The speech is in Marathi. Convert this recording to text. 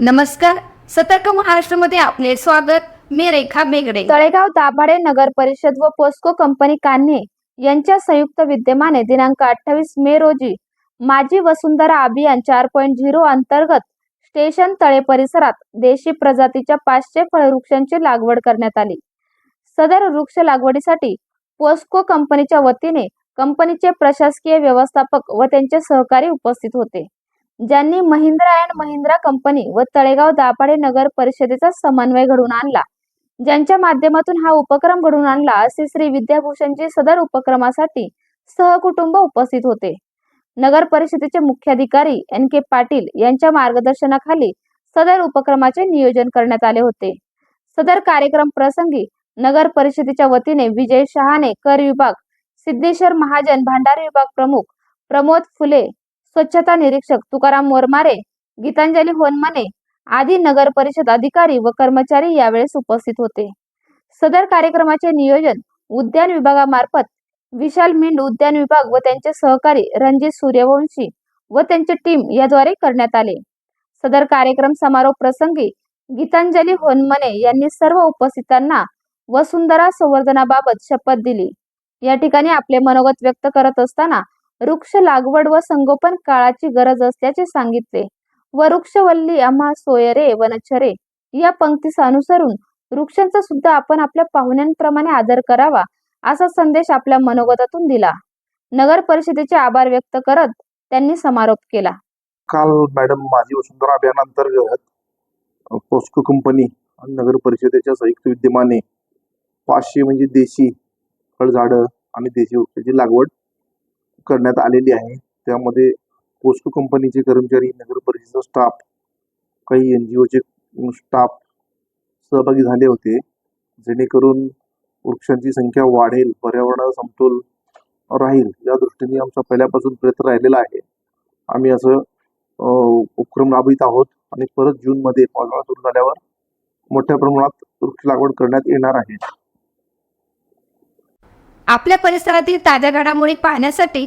नमस्कार. सतर्क महाराष्ट्रामध्ये आपले स्वागत. मी रेखा बेगडे. तळेगाव दाभाडे नगर परिषद व पोस्को कंपनी कान्हे यांच्या संयुक्त विद्यमाने दिनांक अठ्ठावीस मे रोजी माजी वसुंधरा अभियान चार पॉईंट झिरो अंतर्गत स्टेशन तळे परिसरात देशी प्रजातीच्या पाचशे फळवृक्षांची लागवड करण्यात आली. सदर वृक्ष लागवडीसाठी पोस्को कंपनीच्या वतीने कंपनीचे प्रशासकीय व्यवस्थापक व त्यांचे सहकारी उपस्थित होते. ज्यांनी महिंद्रा अँड महिंद्रा कंपनी व तळेगाव दाभाडे नगर परिषदेचा समन्वय घडवून आणला. ज्यांच्या माध्यमातून हा उपक्रम घडवून आणला असे श्री विद्याभूषणजी सदर उपक्रमासाठी सहकुटुंब उपस्थित होते. नगर परिषदेचे मुख्याधिकारी एन के पाटील यांच्या मार्गदर्शनाखाली सदर उपक्रमाचे नियोजन करण्यात आले होते. सदर कार्यक्रम प्रसंगी नगर परिषदेच्या वतीने विजय शहाणे कर विभाग सिद्धेश्वर महाजन भांडारी विभाग प्रमुख प्रमोद फुले स्वच्छता निरीक्षक तुकाराम मोरमारे गीतांजली होनमने आदी नगर परिषद अधिकारी व कर्मचारी यावेळेस उपस्थित होते. सदर कार्यक्रमाचे नियोजन उद्यान विभागामार्फत विशाल मिंड उद्यान विभाग व त्यांचे सहकारी रणजित सूर्यवंशी व त्यांची टीम याद्वारे करण्यात आले. सदर कार्यक्रम समारोप प्रसंगी गीतांजली होनमने यांनी सर्व उपस्थितांना वसुंधरा संवर्धनाबाबत शपथ दिली. या ठिकाणी आपले मनोगत व्यक्त करत असताना वृक्ष लागवड व संगोपन काळाची गरज असल्याचे सांगितले. व वृक्षवल्ली आम्हा सोयरे वनचरे या पंक्तीस अनुसरून वृक्षांचा सुद्धा आपण आपल्या पाहुण्यांप्रमाणे आदर करावा असा संदेश आपल्या मनोगतातून दिला. नगर परिषदेचे आभार व्यक्त करत त्यांनी समारोप केला. काल मॅडम माझी वसुंधरा अभियानांतर्गत पोस्को कंपनी आणि नगर परिषदेच्या संयुक्त विद्यमाने पाचशे म्हणजे देशी फळझाडं आणि देशी वृक्षाची लागवड करण्यात आलेली आहे. त्यामध्ये पोस्को कंपनीचे कर्मचारी नगर परिषदेचा स्टाफ काही एन जी ओचे स्टाफ सहभागी झाले होते. जेणेकरून वृक्षांची संख्या वाढेल पर्यावरणाचा समतोल राहील या दृष्टीने आमचा पहिल्यापासून प्रयत्न राहिलेला आहे. आम्ही असं उपक्रम राबवित आहोत आणि परत जूनमध्ये पावसाळा सुरू झाल्यावर मोठ्या प्रमाणात वृक्ष लागवड करण्यात येणार आहे. आपल्या परिसरातील ताज्या घडामोडी पाहण्यासाठी